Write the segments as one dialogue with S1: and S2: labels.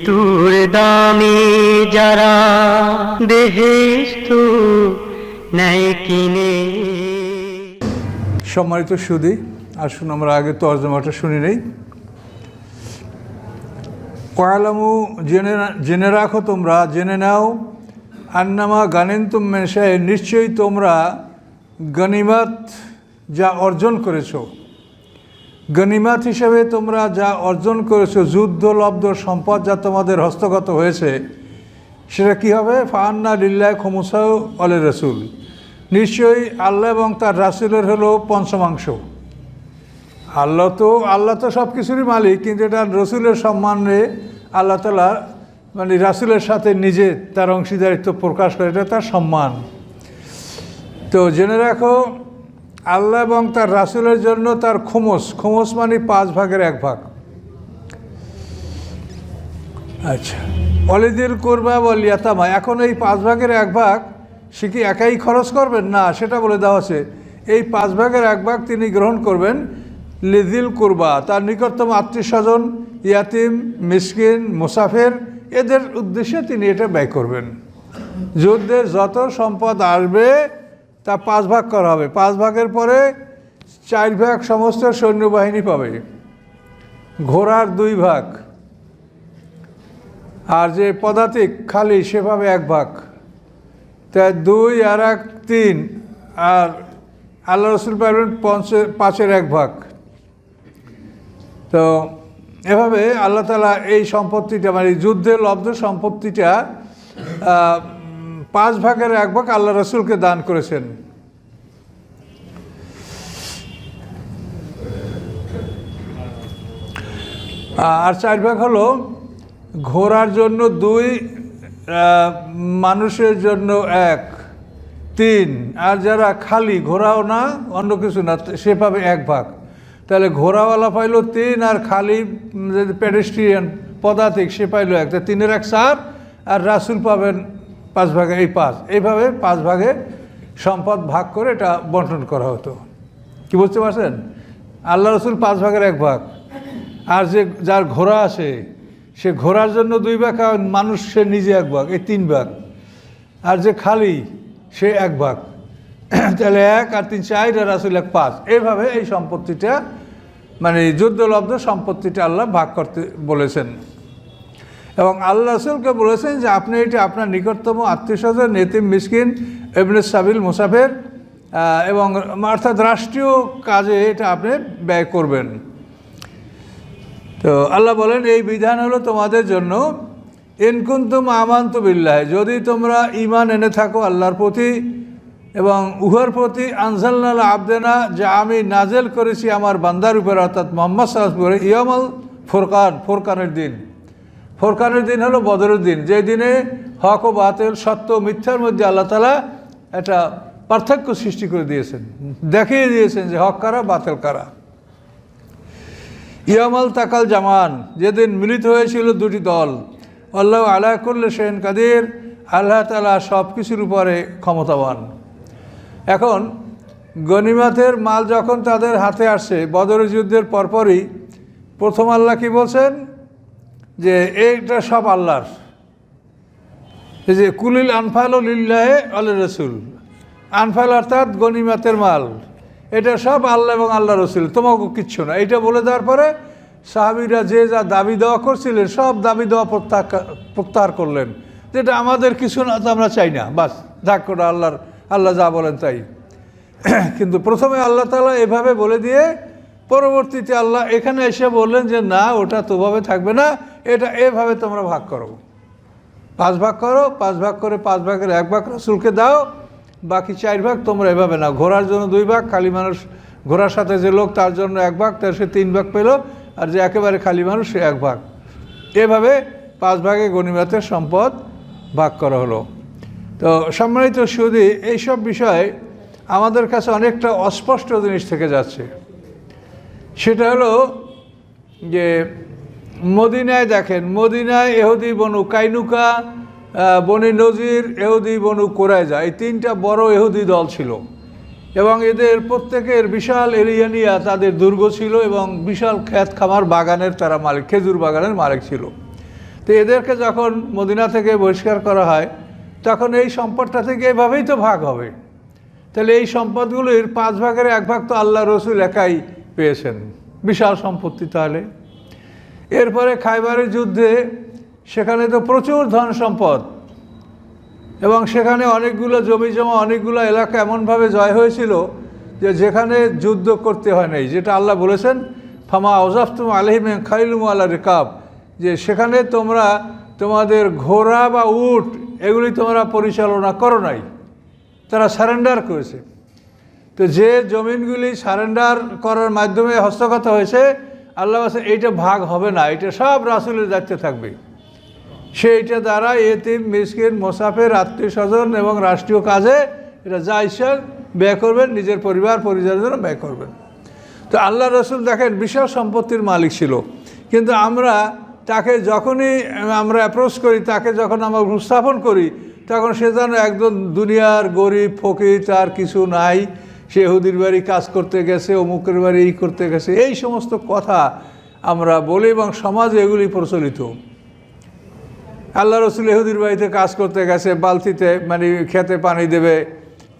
S1: মৃত্যুর দামে যারা দেহেস্ত নেয় কিনে।
S2: সম্মানিত সুদী আসুন আমরা আগে তর্জমাটা শুনি নেই। কয়ালামু জেনে জেনে রাখো তোমরা, জেনে নাও, আন্নামা গানেন গানেন্তুম মেশায় নিশ্চয়ই তোমরা গনিমাত যা অর্জন করেছ। গনিমাত হিসেবে তোমরা যা অর্জন করেছ, যুদ্ধ, লব্ধ, সম্পদ যা তোমাদের হস্তগত হয়েছে, সেটা কি হবে? ফান্না লিল্লাহ খমুসাউ অলে রসুল। নিশ্চয়ই আল্লাহ এবং তার রাসুলের হলো পঞ্চমাংশ আল্লাহ তো আল্লাহ তো সব কিছুরই মালিক, কিন্তু এটা রসুলের সম্মানে আল্লাহ তালা মানে রাসুলের সাথে নিজে তার অংশীদারিত্ব প্রকাশ করে, এটা তার সম্মান। তো জেনে রাখো আল্লাহ এবং তার রাসুলের জন্য তার খোমস খোমস মানে পাঁচ ভাগের এক ভাগ। আচ্ছা অলিদিল করবা বল ইয়াতামা, এখন এই পাঁচ ভাগের এক ভাগ সে কি একাই খরচ করবেন? না, সেটা বলে দেওয়া আছে। এই পাঁচ ভাগের এক ভাগ তিনি গ্রহণ করবেন লিদিল করবা, তার নিকটতম আত্মীয় স্বজন ইয়াতিম, মিসকিন, মুসাফের, এদের উদ্দেশ্যে তিনি এটা ব্যয় করবেন। যুদ্ধের যত সম্পদ আসবে তা পাঁচ ভাগ করা হবে। পাঁচ ভাগের পরে চার ভাগ সমস্ত সৈন্যবাহিনী পাবে। ঘোড়ার দুই ভাগ। আর যে পদাতিক, খালি সেভাবে এক ভাগ। তা দুই আর এক তিন আর আল্লাহ রসুল পাবেন পঞ্চের পাঁচের এক ভাগ। তো এভাবে আল্লাহ তালা এই সম্পত্তিটা মানে যুদ্ধে লব্ধ সম্পত্তিটা পাঁচ ভাগের এক ভাগ আল্লাহ রসুলকে দান করেছেন। আর চার ভাগ হলো ঘোড়ার জন্য দুই মানুষের জন্য এক, তিন। আর যারা খালি, ঘোড়াও না, অন্য কিছু না, সে পাবে এক ভাগ। তাহলে ঘোড়াওয়ালা পাইলো তিন আর খালি প্যাডেস্ট্রিয়ান পদাতিক, সে পাইলো এক। তিনের এক চার, আর রাসুল পাবেন পাঁচ ভাগে, এই পাঁচ। এইভাবে পাঁচ ভাগে সম্পদ ভাগ করে এটা বন্টন করা হতো। কি বুঝতে পারছেন? আল্লাহ রসুল পাঁচ ভাগের এক ভাগ। আর যে, যার ঘোড়া আছে, সে ঘোড়ার জন্য দুই ভাগ আর মানুষ সে নিজে এক ভাগ, এই তিন ভাগ। আর যে খালি, সে এক ভাগ। তাহলে এক আর তিন চার আর আসলে এক পাঁচ। এইভাবে এই সম্পত্তিটা মানে যুদ্ধলব্ধ সম্পত্তিটা আল্লাহ ভাগ করতে বলেছেন। এবং আল্লাহ রসুলকে বলেছেন যে আপনি এটি আপনার নিকটতম আত্মীয় স্বজন নেতিম মিসকিন এমনি সাবিল, মুসাফের এবং অর্থাৎ রাষ্ট্রীয় কাজে এটা আপনি ব্যয় করবেন। তো আল্লাহ বলেন, এই বিধান হলো তোমাদের জন্য ইনকুন্তুম আমান্ত বিল্লাহ যদি তোমরা ইমান এনে থাকো আল্লাহর প্রতি এবং উহার প্রতি আনজাল্লাল আবদেনা, যে আমি নাজেল করেছি আমার বান্দার উপরে, অর্থাৎ মোহাম্মদ উপরে ইয়ামল ফোরকান, ফোরকানের দিন। ফোরকানের দিন হলো বদরের দিন। যে দিনে হক ও বাতিল, সত্য মিথ্যার মধ্যে আল্লাহ তালা একটা পার্থক্য সৃষ্টি করে দিয়েছেন। দেখিয়ে দিয়েছেন যে হক কারা, বাতিল কারা। ইয়ামাল তাকাল জামান, যেদিন মিলিত হয়েছিল দুটি দল। আল্লাহ আলাহ করলে সেন কাদের, আল্লাহ তালা সব কিছুর উপরে ক্ষমতাবান। এখন গনিমাতের মাল যখন তাদের হাতে আসে বদর যুদ্ধের পরপরই প্রথম আল্লাহ কি বলছেন? যে এইটা সব আল্লাহর। এই যে কুলিল আনফাল লিল্লাহে আল রসুল। আনফাল অর্থাৎ গনিমাতের মাল। এটা সব আল্লাহ এবং আল্লাহ রসুল, তোমাকে কিচ্ছু না। এটা বলে দেওয়ার পরে সাহাবিরা যে যা দাবি দেওয়া করছিলেন, সব দাবি দেওয়া প্রত্যাহার করলেন। যেটা আমাদের কিছু না, তো আমরা চাই না। বাস, যাক আল্লাহর, আল্লাহ যা বলেন তাই। কিন্তু প্রথমে আল্লাহ তালা এভাবে বলে দিয়ে পরবর্তীতে আল্লাহ এখানে এসে বললেন যে, না, ওটা তোভাবে থাকবে না। এটা এভাবে তোমরা ভাগ করো। পাঁচ ভাগ করো, পাঁচ ভাগ করে পাঁচ ভাগের এক ভাগ রসুলকে দাও, বাকি চার ভাগ তোমরা এভাবে না ঘোড়ার জন্য দুই ভাগ, খালি মানুষ, ঘোড়ার সাথে যে লোক, তার জন্য এক ভাগ, তার সে তিন ভাগ পেল, আর যে একেবারে খালি মানুষ, সে এক ভাগ। এভাবে পাঁচ ভাগে গণিমাতের সম্পদ ভাগ করা হলো। তো সম্মানিত সুদী, এইসব বিষয় আমাদের কাছে অনেকটা অস্পষ্ট জিনিস থেকে যাচ্ছে। সেটা হলো যে মদিনায় দেখেন, মদিনায় এহুদি বনু কাইনুকা বনি নজির, এহুদি বনু কোরাইজা, এই তিনটা বড় এহুদি দল ছিল। এবং এদের প্রত্যেকের বিশাল এরিয়া নিয়ে তাদের দুর্গ ছিল এবং বিশাল খ্যাত খামার বাগানের তারা মালিক, খেজুর বাগানের মালিক ছিল। তো এদেরকে যখন মদিনা থেকে বহিষ্কার করা হয়, তখন এই সম্পদটা থেকে এভাবেই তো ভাগ হবে। তাহলে এই সম্পদগুলির পাঁচ ভাগের এক ভাগ তো আল্লাহ রসুল একাই পেয়েছেন। বিশাল সম্পত্তি তাহলে। এরপরে খাইবারের যুদ্ধে সেখানে তো প্রচুর ধন সম্পদ এবং সেখানে অনেকগুলো জমি জমা, অনেকগুলো এলাকা এমনভাবে জয় হয়েছিল যে যেখানে যুদ্ধ করতে হয় নাই। যেটা আল্লাহ বলেছেন, ফামা ওজাফতুম আলহিম খাইলুম আল্লাহ রেকাব যে সেখানে তোমরা তোমাদের ঘোড়া বা উট, এগুলি তোমরা পরিচালনা করো নাই। তারা সারেন্ডার করেছে। তো যে জমিনগুলি সারেন্ডার করার মাধ্যমে হস্তগত হয়েছে, আল্লাহ বলছে, এইটা ভাগ হবে না এটা সব রাসুলের দায়িত্বে থাকবে। সেইটা দ্বারা এতিম, মিসকিন, মোসাফের আত্মীয় স্বজন এবং রাষ্ট্রীয় কাজে এটা যা ইচ্ছা ব্যয় করবেন, নিজের পরিবার, পরিজনের জন্য ব্যয় করবেন। তো আল্লাহ রসুল দেখেন, বিশাল সম্পত্তির মালিক ছিল। কিন্তু আমরা তাকে যখনই আমরা অ্যাপ্রোচ করি, তাকে যখন আমরা উপস্থাপন করি, তখন সে যেন একদম দুনিয়ার গরিব, ফকির, তার কিছু নাই। সে হুদির বাড়ি কাজ করতে গেছে, অমুকের বাড়ি এই করতে গেছে। এই সমস্ত কথা আমরা বলি এবং সমাজে এগুলি প্রচলিত। আল্লাহ রসুল এহুদির বাড়িতে কাজ করতে গেছে, বালতিতে মানে খেতে পানি দেবে,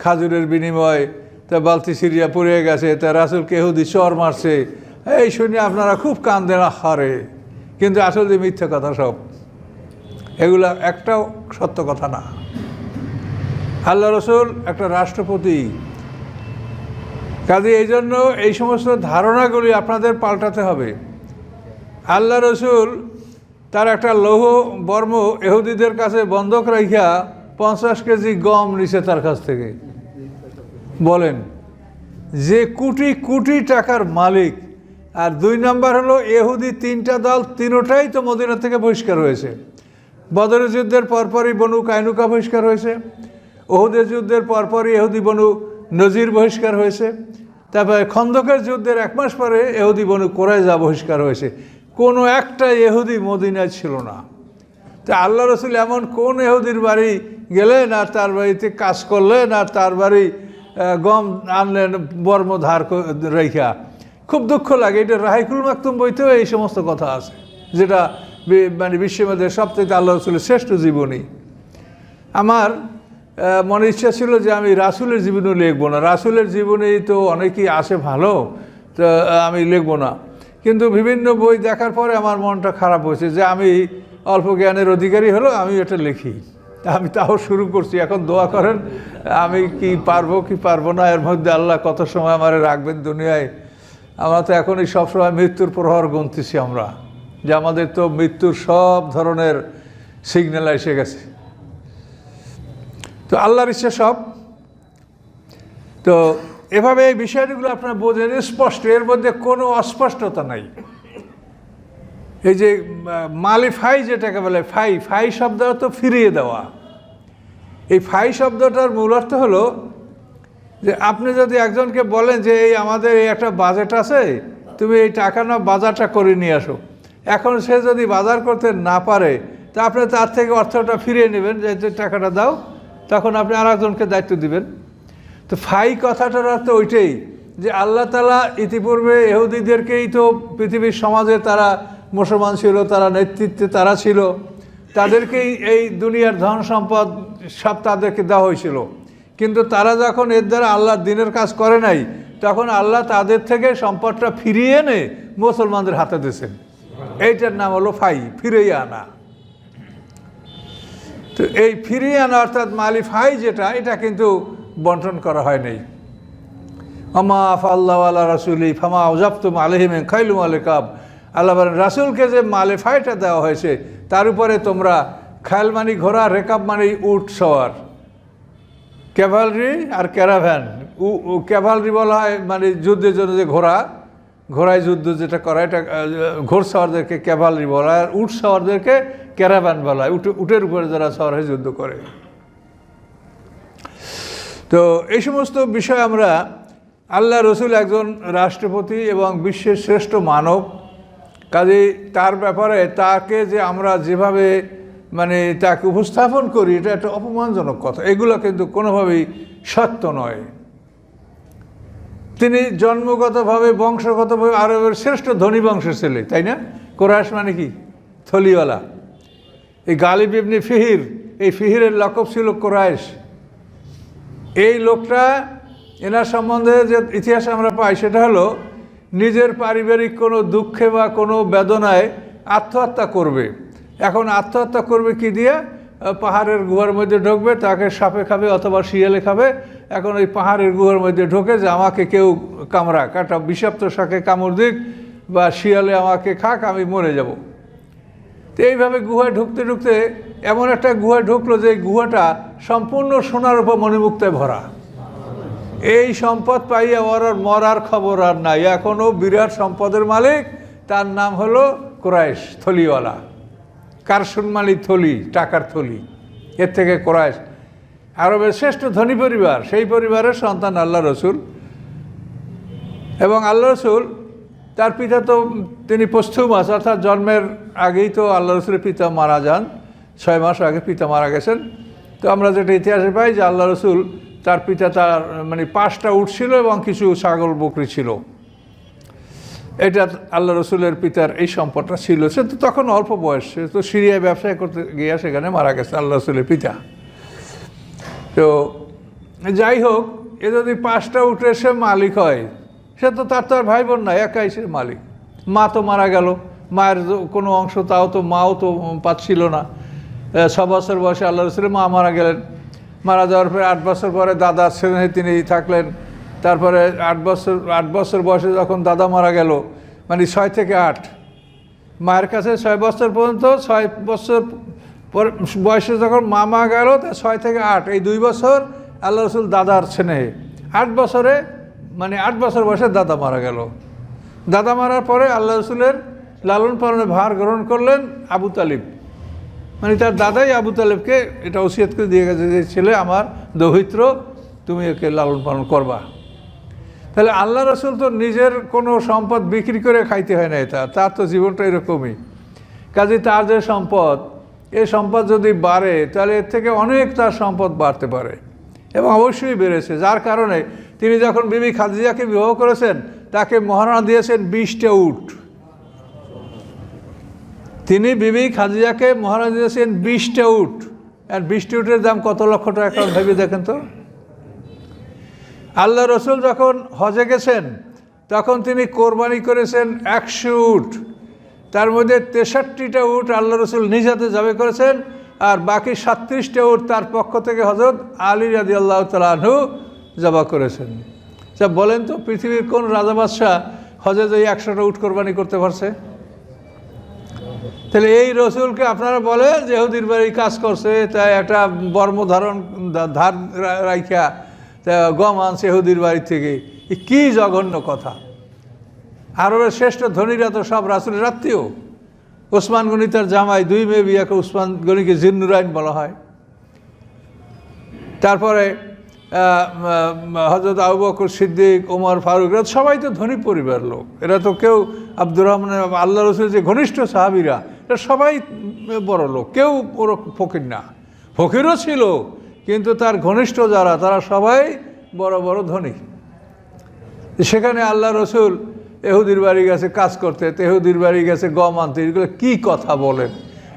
S2: খাজুরের বিনিময় তা বালতি সিরিয়া পড়ে গেছে, তা রাসুলকে এহুদি চর মারছে। এই শুনে আপনারা খুব কান্দেন হারে কিন্তু আসলে মিথ্যে কথা সব, এগুলা একটাও সত্য কথা না। আল্লাহ রসুল একটা রাষ্ট্রপতি কাজে এই জন্য এই সমস্ত ধারণাগুলি আপনাদের পাল্টাতে হবে। আল্লাহ রসুল তার একটা লৌহ বর্ম এহুদিদের কাছে বন্ধক রাখিয়া পঞ্চাশ কেজি গম নিছে তার কাছ থেকে। বলেন, যে কোটি কোটি টাকার মালিক, আর দুই নাম্বার হলো এহুদি তিনটা দল তিনোটাই তো মদিনা থেকে বহিষ্কার হয়েছে। বদরের যুদ্ধের পরপরই বনু কাইনুকা বহিষ্কার হয়েছে। ওহুদের যুদ্ধের পরপরই এহুদি বনু নজির বহিষ্কার হয়েছে। তারপরে খন্দকের যুদ্ধের এক মাস পরে এহুদি বনু কোরাইজা বহিষ্কার হয়েছে। কোনো একটা এহুদি মদিনায় ছিল না। তা আল্লাহ রসুল এমন কোন এহুদির বাড়ি গেলেন আর তার বাড়িতে কাজ করলেন আর তার বাড়ি গম আনলেন, বর্ম ধার রেখা খুব দুঃখ লাগে, এটা রাহিকুল মাকতুম বইতেও এই সমস্ত কথা আছে, যেটা মানে বিশ্বের মধ্যে সবথেকে আল্লাহ রসুলের শ্রেষ্ঠ জীবনী। আমার মনে ইচ্ছা ছিল যে আমি রাসুলের জীবনী লিখব না। রাসুলের জীবনী তো অনেকেই আসে ভালো, তো আমি লিখব না। কিন্তু বিভিন্ন বই দেখার পরে আমার মনটা খারাপ হয়েছে যে আমি অল্প জ্ঞানের অধিকারী হলো আমি এটা লিখি। আমি তাও শুরু করছি। এখন দোয়া করেন, আমি কি পারব কি পারব না, এর মধ্যে আল্লাহ কত সময় আমার রাখবেন দুনিয়ায়। আমরা তো এখনই সবসময় মৃত্যুর প্রহর গুনতেছি আমরা। যে আমাদের তো মৃত্যুর সব ধরনের সিগন্যাল এসে গেছে। তো আল্লাহর ইচ্ছা সব। তো এভাবে এই বিষয়গুলো আপনার বোঝেন, স্পষ্ট। এর মধ্যে কোনো অস্পষ্টতা নাই। এই যে মালিফাই যেটাকে বলে, ফাই ফাই শব্দ তো ফিরিয়ে দেওয়া। এই ফাই শব্দটার মূল অর্থ হলো যে, আপনি যদি একজনকে বলেন যে, এই আমাদের এই একটা বাজেট আছে, তুমি এই টাকা না বাজারটা করে নিয়ে আসো। এখন সে যদি বাজার করতে না পারে, তা আপনি তার থেকে অর্থটা ফিরিয়ে নেবেন যে টাকাটা দাও তখন আপনি আর একজনকে দায়িত্ব দিবেন। তো ফাই কথাটার অর্থ ওইটাই যে আল্লাহ তালা ইতিপূর্বে এহুদিদেরকেই তো পৃথিবীর সমাজে তারা মুসলমান ছিল, তারা নেতৃত্বে তারা ছিল। তাদেরকেই এই দুনিয়ার ধন সম্পদ সব তাদেরকে দেওয়া হয়েছিল। কিন্তু তারা যখন এর দ্বারা আল্লাহর দিনের কাজ করে নাই, তখন আল্লাহ তাদের থেকে সম্পদটা ফিরিয়ে এনে মুসলমানদের হাতে দিয়েছেন। এইটার নাম হলো ফাই ফিরিয়ে আনা। তো এই ফিরিয়ে আনা অর্থাৎ মালি ফাই যেটা, এটা কিন্তু বন্টন করা হয় নাই। আমা আল্লাহ আল্লাহ রাসুলি ফামা ওজাফতুম আলহিম খাইলুম আলেকাব আল্লাহ রাসুলকে যে মালে ফাইটা দেওয়া হয়েছে, তার উপরে তোমরা খায়াল মানি ঘোড়া, রেকাব মানি উট সওয়ার। ক্যাভালরি আর ক্যারাভ্যান। ক্যাভালরি বলা হয় মানে যুদ্ধের জন্য যে ঘোড়া ঘোড়ায় যুদ্ধ যেটা করা, এটা ঘোড় সাওয়ারদেরকে ক্যাভালরি বলা হয়, আর উট সাওয়ারদেরকে ক্যারাভ্যান বলা হয়। উঠে উটের উপরে যারা সওয়ার হয়ে যুদ্ধ করে। তো এই সমস্ত বিষয় আমরা আল্লাহ রসুল একজন রাষ্ট্রপতি এবং বিশ্বের শ্রেষ্ঠ মানব, কাজে তার ব্যাপারে তাকে যে আমরা যেভাবে মানে তাকে উপস্থাপন করি, এটা একটা অপমানজনক কথা। এগুলো কিন্তু কোনোভাবেই সত্য নয়। তিনি জন্মগতভাবে, বংশগতভাবে আরবের শ্রেষ্ঠ ধনী বংশের ছেলে, তাই না? কোরআশ মানে কি? থলিওয়ালা। এই গালিব ইবনি ফিহির, এই ফিহিরের লকব ছিল কোরাইশ। এই লোকটা, এনার সম্বন্ধে যে ইতিহাস আমরা পাই, সেটা হলো নিজের পারিবারিক কোনো দুঃখে বা কোনো বেদনায় আত্মহত্যা করবে। এখন আত্মহত্যা করবে কি দিয়ে? পাহাড়ের গুহার মধ্যে ঢুকবে, তাকে সাপে খাবে অথবা শিয়ালে খাবে। এখন ওই পাহাড়ের গুহার মধ্যে ঢোকে যে আমাকে কেউ কামড়া কাটা বিষাক্ত শাকে কামড় দিক বা শিয়ালে আমাকে খাক, আমি মরে যাব। তো এইভাবে গুহায় ঢুকতে ঢুকতে এমন একটা গুহায় ঢুকলো যে গুহাটা সম্পূর্ণ সোনার উপর মণিমুক্তায় ভরা। এই সম্পদ পাইয়া ওর মরার খবর আর নাই। এখনও বিরাট সম্পদের মালিক, তার নাম হলো কোরাইশ থলিওয়ালা। কারসুন মালিক থলি, টাকার থলি? এর থেকে কোরাইশ আরবের শ্রেষ্ঠ ধনী পরিবার, সেই পরিবারের সন্তান আল্লাহ রসুল। এবং আল্লাহ রসুল, তার পিতা তো তিনি পশ্চিম মাস অর্থাৎ জন্মের আগেই তো আল্লাহ রসুলের পিতা মারা যান, ছয় মাস আগে পিতা মারা গেছেন। তো আমরা যেটা ইতিহাসে পাই যে আল্লাহ রসুল তার পিতা তার মানে পাঁচটা উঠছিল এবং কিছু ছাগল, বকরি ছিল। এটা আল্লাহ রসুলের পিতার এই সম্পদটা ছিল। সে তো তখন অল্প বয়স সে তো সিরিয়ায় ব্যবসা করতে গিয়ে সেখানে মারা গেছে আল্লাহ রসুলের পিতা। তো যাই হোক, এ যদি পাঁচটা উঠে সে মালিক হয়, সে তো তার তো আর ভাই বোন নাই, একাই সে মালিক। মা তো মারা গেল, মায়ের কোনো অংশ তাও তো, মাও তো পাচ্ছিল না। ছ বছর বয়সে আল্লাহ রসুলের মা মারা গেলেন। মারা যাওয়ার পরে আট বছর পরে দাদা ছেলে তিনি থাকলেন। তারপরে আট বছর আট বছর বয়সে যখন দাদা মারা গেল মানে ছয় থেকে আট, মায়ের কাছে ছয় বছর পর্যন্ত, ছয় বছর পরে, বয়সে যখন মামা গেল, তা ছয় থেকে আট, এই দুই বছর আল্লাহ রসুল দাদার স্নেহে আট বছরে মানে আট বছর বয়সে দাদা মারা গেল। দাদা মারার পরে আল্লাহ রসুলের লালন পালনের ভার গ্রহণ করলেন আবু তালিব। মানে তার দাদাই আবু তালেবকে এটা ওসিয়ত করে দিয়ে গেছে যে, ছেলে আমার দৌহিত্র, তুমি একে লালন পালন করবা। তাহলে আল্লাহ রসুল তো নিজের কোনো সম্পদ বিক্রি করে খাইতে হয় না এটা। তার তো জীবনটা এরকমই। কাজে তার যে সম্পদ এই সম্পদ যদি বাড়ে, তাহলে এর থেকে অনেক তার সম্পদ বাড়তে পারে এবং অবশ্যই বেড়েছে। যার কারণে তিনি যখন বিবি খাদিজাকে বিবাহ করেছেন, তাকে মহারণা দিয়েছেন বিশটা উট। তিনি বিবি খাদিজাকে মহারাজ দিয়েছেন বিশটা উট। আর বিশটা উটের দাম কত লক্ষ টাকা ভেবে দেখেন তো? আল্লাহ রসুল যখন হজে গেছেন, তখন তিনি কোরবানি করেছেন একশো উট। তার মধ্যে তেষট্টিটা উট আল্লাহ রসুল নিজ হাতে যাবে করেছেন, আর বাকি সাতত্রিশটা উট তার পক্ষ থেকে হজরত আলী রাজি আল্লাহ তালু জবা করেছেন। যা বলেন তো পৃথিবীর কোন রাজা বাদশাহ হজে যে একশোটা উট কোরবানি করতে পারছে? তাহলে এই রসুলকে আপনারা বলেন যে হুদির বাড়ি কাজ করছে, তাই একটা বর্ম ধারণ ধার রাইখা তা গম আনছে হুদির বাড়ি থেকে। কি জঘন্য কথা। আরবের শ্রেষ্ঠ ধনীরা তো সব রাসুলের আত্মীয়। ওসমান গনি তার জামাই, দুই মেয়ে বিয়াকে ওসমান গনিকে জিন্নুরাইন বলা হয়। তারপরে হজরত আবু বকর সিদ্দিক, ওমর ফারুক, এরা সবাই তো ধনী পরিবার লোক। এরা তো কেউ আব্দুর রহমান আল্লাহ রসুল যে ঘনিষ্ঠ সাহাবিরা, এরা সবাই বড় লোক। কেউ ওর ফকির না। ফকিরও ছিল কিন্তু তার ঘনিষ্ঠ যারা, তারা সবাই বড় বড় ধনী। সেখানে আল্লাহ রসুল এহুদির বাড়ি গেছে কাজ করতে তেহুদির বাড়ি গেছে গম আনতে। এগুলো কী কথা বলেন?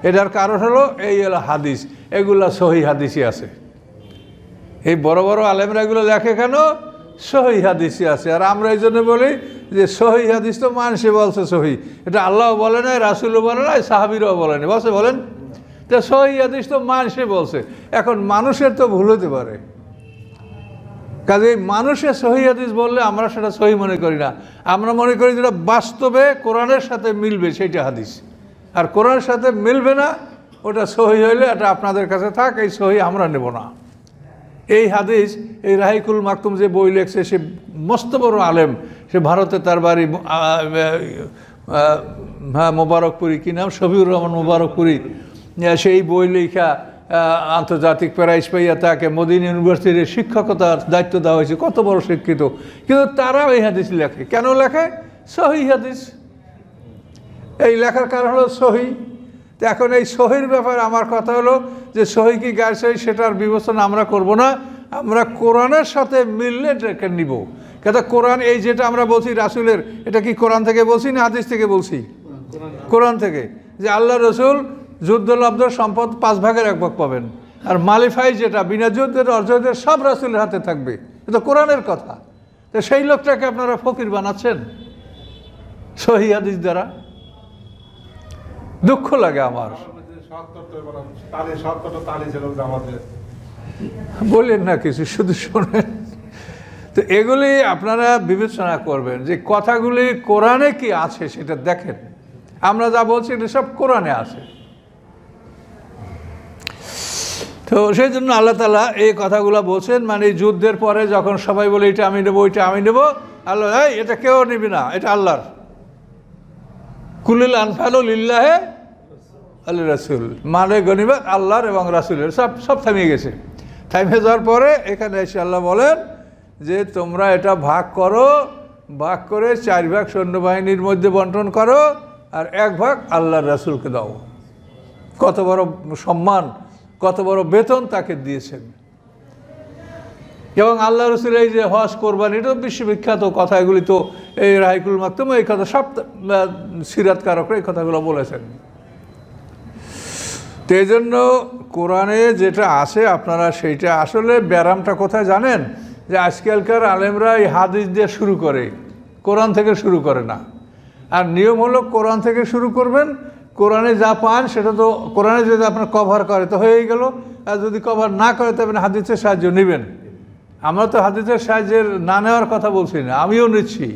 S2: এটার কারণ হলো এই হলো হাদিস। এগুলা সহি হাদিসই আছে। এই বড় বড় আলেমরা এগুলো লেখে কেন? সহি হাদিসই আছে। আর আমরা এই জন্য বলি যে সহি হাদিস তো মানুষে বলছে সহি। এটা আল্লাহ বলে নাই, রাসুলও বলে নাই, সাহাবিরও বলে নাই। বলছে, বলেন। তো সহি হাদিস তো মানুষে বলছে। এখন মানুষের তো ভুল হতে পারে। কাজে মানুষের সহি হাদিস বললে আমরা সেটা সহি মনে করি না। আমরা মনে করি যেটা বাস্তবে কোরআনের সাথে মিলবে সেইটা হাদিস। আর কোরআনের সাথে মিলবে না, ওটা সহি হইলে এটা আপনাদের কাছে থাক, এই সহি আমরা নেব না। এই হাদিস, এই রাহিকুল মাকতুম যে বই লেখছে, সে মস্ত বড় আলেম। সে ভারতে তার বাড়ি হ্যাঁ মোবারকপুরি, কী নাম? শফিউর রহমান মোবারকপুরি। সেই বই লেখা আন্তর্জাতিক প্রাইজ পাইয়া তাকে মদিন ইউনিভার্সিটির শিক্ষকতার দায়িত্ব দেওয়া হয়েছে। কত বড় শিক্ষিত। কিন্তু তারাও এই হাদিস লেখে। কেন লেখে? সহি হাদিস। এই লেখার কারণ হলো সহি। এখন এই সহির ব্যাপারে আমার কথা হলো যে সহি কি গায়ে সহি, সেটার বিবেচনা আমরা করব না। আমরা কোরআনের সাথে মিললে এটাকে নিব। কেন? কোরআন, এই যেটা আমরা বলছি রাসুলের, এটা কি কোরআন থেকে বলছি না হাদিস থেকে বলছি? কোরআন থেকে। যে আল্লাহ রসুল যুদ্ধলব্ধ সম্পদ পাঁচ ভাগের এক ভাগ পাবেন। আর মালিফাই যেটা, বিনা যুদ্ধের অর্জনের সব রাসুলের হাতে থাকবে। এটা কোরআনের কথা। তো সেই লোকটাকে আপনারা ফকির বানাচ্ছেন? সহি হাদিস দ্বারা? দুঃখ লাগে আমার। বললেন না কিছু, শুধু শোনেন। তো এগুলি আপনারা বিবেচনা করবেন যে কথাগুলি কোরআনে কি আছে সেটা দেখেন। আমরা যা বলছি এটা সব কোরআনে আছে। তো সেই জন্য আল্লাহ তালা এই কথাগুলো বলছেন মানে যুদ্ধের পরে যখন সবাই বলে, এটা আমি নেব ওইটা আমি নেব, আল্লাহ, এই, এটা কেউ নিবি না, এটা আল্লাহর। কুলিল আনফালু লিল্লাহে আল্লাহ রাসুল। মানে গনিবাদ আল্লাহর এবং রাসুলের, সব সব থামিয়ে গেছে। থামিয়ে যাওয়ার পরে এখানে এসে আল্লাহ বলেন যে, তোমরা এটা ভাগ করো, ভাগ করে চার ভাগ সৈন্যবাহিনীর মধ্যে বন্টন করো, আর এক ভাগ আল্লাহর রাসুলকে দাও। কত বড় সম্মান। কত বড় বেতন তাকে দিয়েছেন। এবং আল্লাহ রসুল এই যে হজ কোরবানি, এটা বিশ্ববিখ্যাত কথা, এগুলি তো এই রাহিকুল মাকতুম, এই কথা সব সিরাতকারকরা এই কথাগুলো বলেছেন। তো এই জন্য কোরআনে যেটা আছে আপনারা সেইটা, আসলে ব্যারামটা কোথায় জানেন? যে আজকালকার আলেমরা এই হাদিস দিয়ে শুরু করে, কোরআন থেকে শুরু করে না। আর নিয়ম হলো কোরআন থেকে শুরু করবেন কোরআনে যা পান, সেটা তো কোরআনে যদি আপনার কভার করে, তো হয়েই গেল। আর যদি কভার না করে, তবে হাদিসের সাহায্য নেবেন। আমরা তো হাদিসের সাহায্যের না নেওয়ার কথা বলছি না, আমিও নিচ্ছি।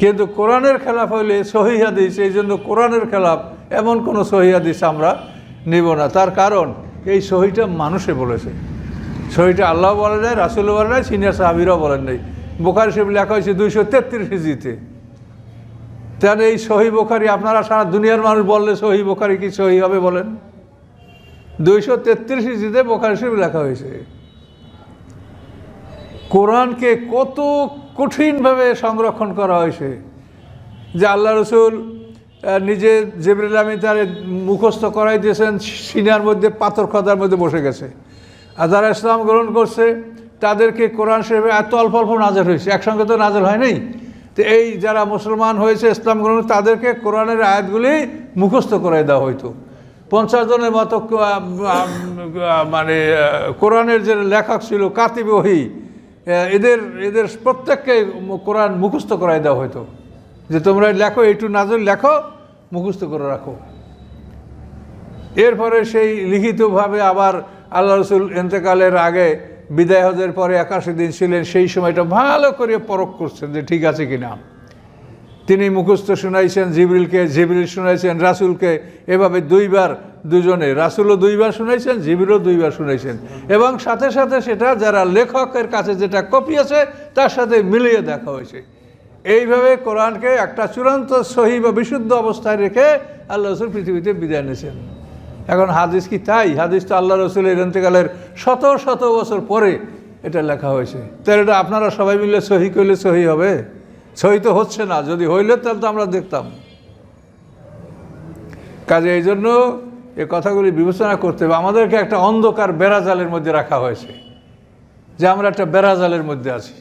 S2: কিন্তু কোরআনের খেলাফ হইলে সহি হাদিস, এই জন্য কোরআনের খেলাফ এমন কোনো সহি হাদিস আমরা নিব না। তার কারণ, এই সহিটা মানুষে বলেছে। সহিটা আল্লাহ বলে নাই রাসুল বলে নাই, সিনিয়র সাহাবিরাও বলেন নাই। বোখারি শরীফ লেখা হয়েছে দুইশো তেত্রিশ হিজিতে। তাহলে এই সহি বোখারি আপনারা সারা দুনিয়ার মানুষ বললে সহি বোখারি কি সহি হবে বলেন? দুইশো তেত্রিশ হিজিতে বোখারি শরীফ লেখা হয়েছে, কোরআনকে কত কঠিনভাবে সংরক্ষণ করা হয়েছে যে আল্লাহ রসুল নিজে জেবরিল আমি তার মুখস্থ করাই দিয়েছেন, সিনার মধ্যে, পাথর খদার মধ্যে বসে গেছে। আর যারা ইসলাম গ্রহণ করছে, তাদেরকে কোরআন শরীফে এত অল্প অল্প নাজার হয়েছে। একসঙ্গে তো নাজার হয় নাই? তো এই যারা মুসলমান হয়েছে, ইসলাম গ্রহণ তাদেরকে কোরআনের আয়াতগুলি মুখস্থ করাই দেওয়া হইতো। পঞ্চাশ জনের মতো মানে কোরআনের যে লেখক ছিল কাতিব ওহি এদের এদের প্রত্যেককে কোরআন মুখস্থ করাই দেওয়া হতো যে তোমরা লেখো একটু নাজর লেখো, মুখস্থ করে রাখো। এরপরে সেই লিখিতভাবে আবার আল্লাহ রসুল এতেকালের আগে বিদায় হজের পরে একাশি দিন ছিলেন, সেই সময়টা ভালো করে পরখ করছেন যে ঠিক আছে কিনা। তিনি মুখস্থ শুনাইছেন, জিবরিলকে জিবরিল শুনাইছেন, রাসুলকে এভাবে দুইবার দুজনে, রাসুলও দুইবার শুনাইছেন জিবিরও দুইবার শুনাইছেন। এবং সাথে সাথে সেটা যারা লেখকের কাছে যেটা কপি আছে, তার সাথে মিলিয়ে দেখা হয়েছে। এইভাবে কোরআনকে একটা চূড়ান্ত সহি বা বিশুদ্ধ অবস্থায় রেখে আল্লাহ রসুল পৃথিবীতে বিদায় নিয়েছেন। এখন হাদিস কি তাই? হাদিস তো আল্লাহ রসুলের এন্তেকালের শত শত বছর পরে এটা লেখা হয়েছে। তাহলে এটা আপনারা সবাই মিলে সহি করলে সহি হবে। সহি তো হচ্ছে না, যদি হইলে তাহলে তো আমরা দেখতাম। কাজে এই জন্য এ কথাগুলি বিবেচনা করতে হবে। আমাদেরকে একটা অন্ধকার বেড়াজালের মধ্যে রাখা হয়েছে। যে আমরা একটা বেড়াজালের মধ্যে আছি।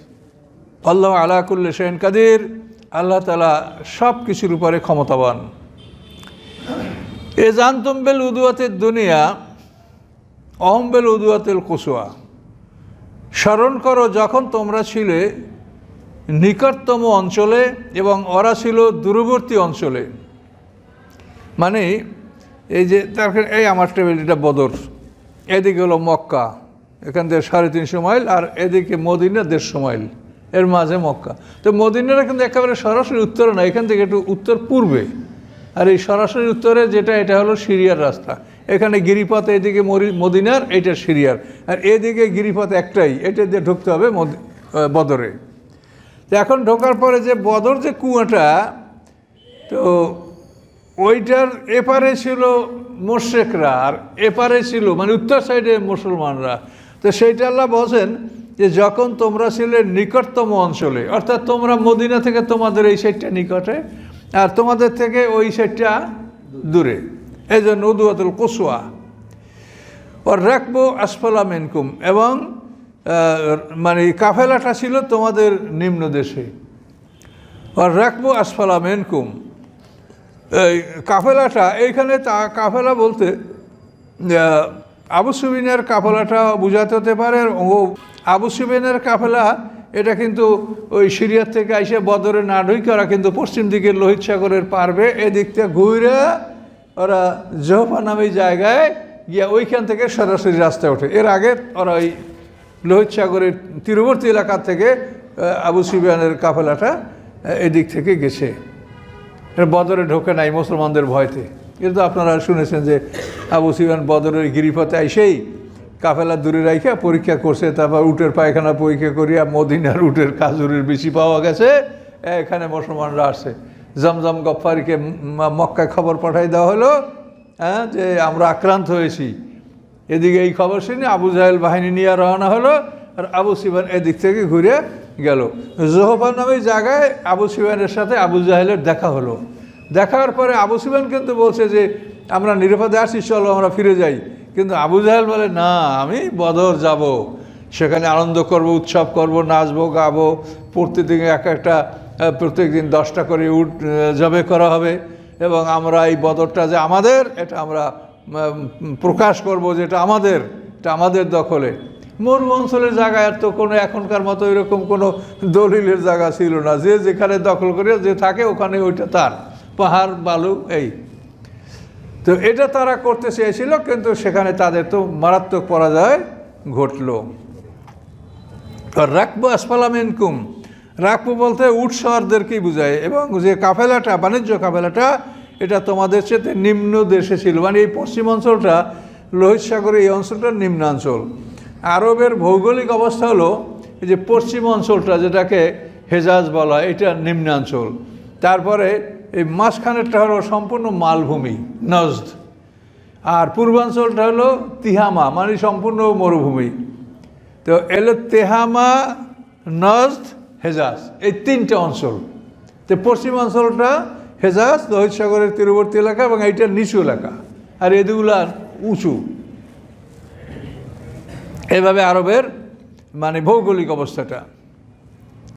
S2: আল্লাহ আলাকুল্লি সেন কাদির। আল্লাহ তালা সব কিছুর উপরে ক্ষমতাবান। এ জানতুম বেল উদুয়াতের দুনিয়া, অহম বেল উদুয়াতেল কুসুয়া স্মরণ করো, যখন তোমরা ছিলে নিকটতম অঞ্চলে এবং ওরা ছিল দূরবর্তী অঞ্চলে। মানে এই যে, তার এই আমার টেবিল এটা বদর। এদিকে হলো মক্কা, এখান থেকে সাড়ে তিনশো মাইল, আর এদিকে মদিনা দেড়শো মাইল, এর মাঝে মক্কা। তো মদিনাটা কিন্তু একেবারে সরাসরি উত্তরে না এখান থেকে একটু উত্তর পূর্বে। আর এই সরাসরি উত্তরে যেটা, এটা হলো সিরিয়ার রাস্তা। এখানে গিরিপথ মরি- মদিনার, এইটা সিরিয়ার। আর এদিকে গিরিপথ একটাই, এটা দিয়ে ঢুকতে হবে বদরে। তো এখন ঢোকার পরে যে বদর যে কুয়াটা, তো ওইটার এপারে ছিল মোশেকরা, আর এপারে ছিল মানে উত্তর সাইডে মুসলমানরা। তো সেইটা আল্লাহ বলছেন যে, যখন তোমরা ছিলে নিকটতম অঞ্চলে, অর্থাৎ তোমরা মদিনা থেকে তোমাদের এই সাইডটা নিকটে আর তোমাদের থেকে ওই সাইডটা দূরে। এই জন্য উদুয়াতুল কুসুয়া ওর রাখব আসফলা মেনকুম এবং মানে কাফেলাটা ছিল তোমাদের নিম্ন দেশে। আর রাখব আসফলা মেনকুম। এই কাফেলাটা, এইখানে তা কাফেলা বলতে আবু সুবিনের কাফেলাটা বোঝাতে হতে পারে। ও আবু সুবিনের কাফেলা এটা কিন্তু ওই সিরিয়ার থেকে আইসে বদরে না ঢুকে ওরা কিন্তু পশ্চিম দিকে লোহিত সাগরের পারবে এদিক থেকে ঘুরে ওরা জহফা নামে জায়গায় গিয়া ওইখান থেকে সরাসরি রাস্তায় ওঠে। এর আগে ওরা ওই লোহিত সাগরের তীরবর্তী এলাকা থেকে আবু সুবিয়ানের কাফেলাটা এদিক থেকে গেছে। বদরে ঢোকে নাই মুসলমানদের ভয়তে। কিন্তু আপনারা শুনেছেন যে আবু সিবান বদরের গিরিপথে আইসেই কাফেলা দূরে রাইখা পরীক্ষা করছে, তারপর উটের পায়খানা পরীক্ষা করিয়া মদিনার উটের কাজুরের বেশি পাওয়া গেছে এখানে মুসলমানরা আসছে। জমজম গফ্ফারিকে ম- মক্কায় খবর পাঠাই দেওয়া হলো হ্যাঁ যে আমরা আক্রান্ত হয়েছি। এদিকে এই খবর শুনে আবু জাহেল বাহিনী নিয়ে রওনা হলো, আর আবু সিবান এদিক থেকে ঘুরে গেল। জোহফা নামে জায়গায় আবু সিবানের সাথে আবু জাহেলের দেখা হলো। দেখার পরে আবু সিবান কিন্তু বলছে যে, আমরা নিরাপদে আসি, চলো, আমরা ফিরে যাই। কিন্তু আবু জাহেল বলে, না, আমি বদর যাব। সেখানে আনন্দ করব, উৎসব করব, নাচবো, গাবো। প্রত্যেকদিন এক একটা প্রত্যেক দিন দশটা করে উঠ জবে করা হবে এবং আমরা এই বদরটা যে আমাদের, এটা আমরা প্রকাশ করব যে এটা আমাদের এটা আমাদের দখলে। মরু অঞ্চলের জায়গায় তো কোনো এখনকার মতো এরকম কোনো দলিলের জায়গা ছিল না। যে যেখানে দখল করে, যে থাকে, ওখানে ওইটা তার। পাহাড়, বালু, এই। তো এটা তারা করতে চেয়েছিল, কিন্তু সেখানে তাদের তো মারাত্মক পরাজয় ঘটলো। রাকবো আসফালামিনকুম রাকবো বলতে উৎসরদেরকেই বোঝায়, এবং যে কাফেলাটা, বাণিজ্য কাফেলাটা, এটা তোমাদের চেয়ে নিম্ন দেশে ছিল। মানে এই পশ্চিম অঞ্চলটা, লোহিত সাগরের এই অঞ্চলটা নিম্নাঞ্চল। আরবের ভৌগোলিক অবস্থা হলো, এই যে পশ্চিম অঞ্চলটা, যেটাকে হেজাজ বলা হয়, এটা নিম্নাঞ্চল। তারপরে এই মাঝখানেরটা হলো সম্পূর্ণ মালভূমি, নজদ। আর পূর্বাঞ্চলটা হলো তিহামা মানে সম্পূর্ণ মরুভূমি। তো এলো তেহামা, নজদ, হেজাজ, এই তিনটে অঞ্চল। তো পশ্চিমাঞ্চলটা হেজাজ, লোহিত সাগরের তীরবর্তী এলাকা এবং এইটা নিচু এলাকা। আর এদিগুলার উঁচু। এভাবে আরবের মানে ভৌগোলিক অবস্থাটা।